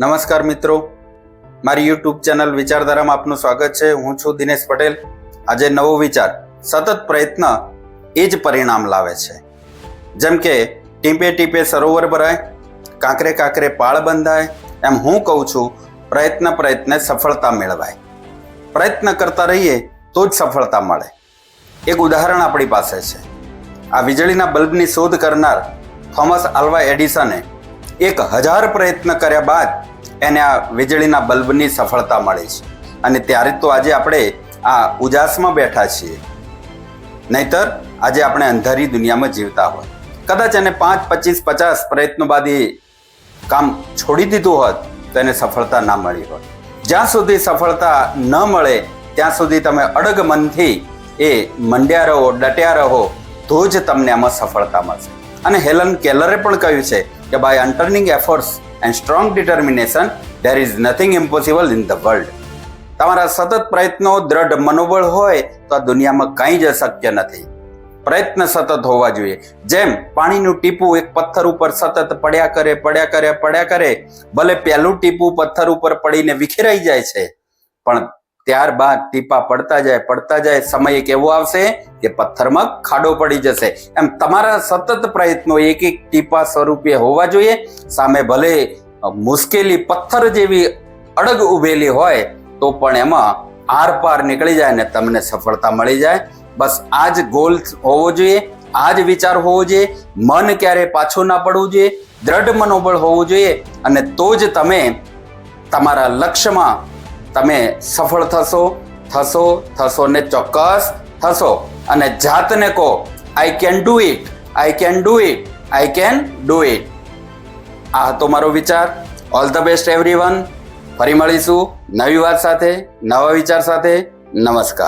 નમસ્કાર મિત્રો. મારી યુટ્યુબ ચેનલ વિચારધારામાં આપનું સ્વાગત છે. હું છું દિનેશ પટેલ. આજે નવો વિચાર, સતત પ્રયત્ન, એ જ પરિણામ લાવે છે. જેમ કે ટીપે ટીપે સરોવર ભરાય, કાંકરે કાંકરે પાળ બંધાય, એમ હું કહું છું, પ્રયત્ન પ્રયત્ને સફળતા મેળવાય. પ્રયત્ન કરતા રહીએ તો જ સફળતા મળે. એક ઉદાહરણ આપણી પાસે છે. આ વીજળીના બલ્બની શોધ કરનાર થોમસ આલ્વા એડિસને એક હજાર પ્રયત્ન કર્યા બાદ એને આ વીજળીના બલ્બની સફળતા મળી છે. અને ત્યારે તો આજે આપણે આ ઉજાસમાં બેઠા છીએ. નહીતર આજે આપણે અંધારી દુનિયામાં જીવતા હોય. કદાચ એને પાંચ, પચીસ, પચાસ પ્રયત્નો બાદ એ કામ છોડી દીધું હોત તો એને સફળતા ના મળી હોત. જ્યાં સુધી સફળતા ન મળે, ત્યાં સુધી તમે અડગ મનથી એ મંડ્યા રહો, ડટ્યા રહો, તો જ તમને આમાં સફળતા મળશે. અને હેલન કેલરે પણ કહ્યું છે કે by untiring efforts and strong determination there is nothing impossible in the world તમારા સતત પ્રયત્નો દ્રઢ મનોબળ હોય તો આ દુનિયામાં કંઈ જ અશક્ય નથી. પ્રયત્ન સતત હોવા જોઈએ. જેમ પાણીનું ટીપું એક પથ્થર ઉપર સતત પડ્યા કરે પડ્યા કરે પડ્યા કરે, ભલે પહેલું ટીપું પથ્થર ઉપર પડીને વિખેરાઈ જાય છે, પણ ત્યારબાદ ટીપા પડતા જાય પડતા જાય, સમય એક એવો આવશે કે પથ્થરમાં ખાડો પડી જશે. એમ તમારા સતત પ્રયત્નો એક એક ટીપા સ્વરૂપે હોવા જોઈએ. સામે ભલે મુશ્કેલી પથ્થર જેવી અડગ ઉભેલી હોય, તો પણ એમાં આર પાર નીકળી જાય ને તમને સફળતા મળી જાય. બસ આ જ ગોલ હોવો જોઈએ આ જ વિચાર હોવો જોઈએ. મન ક્યારે પાછું ના પડવું જોઈએ. દ્રઢ મનોબળ હોવું જોઈએ. અને તો જ તમે તમારા લક્ષ્યમાં તમે સફળ થશો થશો થશો ને ચોક્કસ થશો. અને જાતને કહો I can do it I can do it I can do it આ હતો મારો વિચાર. ઓલ ધ બેસ્ટ એવરીવન ફરી મળીશું નવી વાત સાથે, નવા વિચાર સાથે. નમસ્કાર.